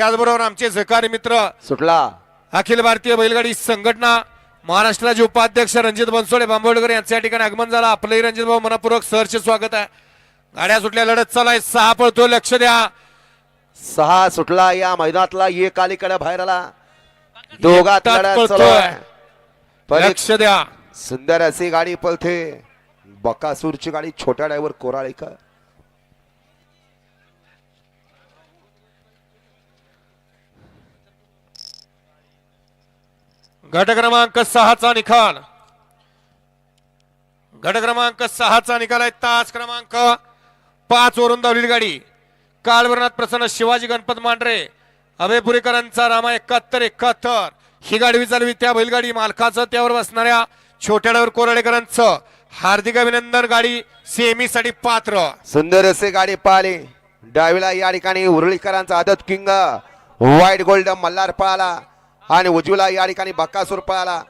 त्याचबरोबर आमचे सहकारी मित्र सुटला. अखिल भारतीय बैलगाडी संघटना महाराष्ट्राचे उपाध्यक्ष रणजित बनसोडे बांबोडकर यांचं या ठिकाणी आगमन झालं. आपलंही रणजित भाऊ मनपूर्वक सहर्ष स्वागत आहे. गाड्या सुटल्या लढत चालू आहे. सहा पळतो लक्ष द्या. सहा सुटला या मैदानातला एक अलीकडे बाहेर आला. दोघात लढत. चालू आहे. पण एक लक्ष द्या. सुंदर अशी गाडी पळते. बकासूरची गाडी छोट्या ड्रायव्हर कोराळेकर. गट क्रमांक सहाचा निकाल गट क्रमांक सहाचा निकाल आहे. तास क्रमांक पाच वरून धावलेली गाडी. कालवरणात प्रसन्न शिवाजी गणपत मांढरे अभयपुरीकरांचा रामा एकाहत्तर एकाहत्तर. ही गाडी चालवी त्या बैलगाडी मालकाचं त्यावर बसणाऱ्या छोट्यावर कोराडेकरांचं. हार्दिक अभिनंदन गाडी सेमीसाठी पात्र. सुंदर असे गाडी पाहिली. डावीला या ठिकाणी उरळीकरांचा आदत किंग व्हाईट गोल्ड मल्हार पळाला आणि उजवीला या ठिकाणी बक्कासूर पळाला.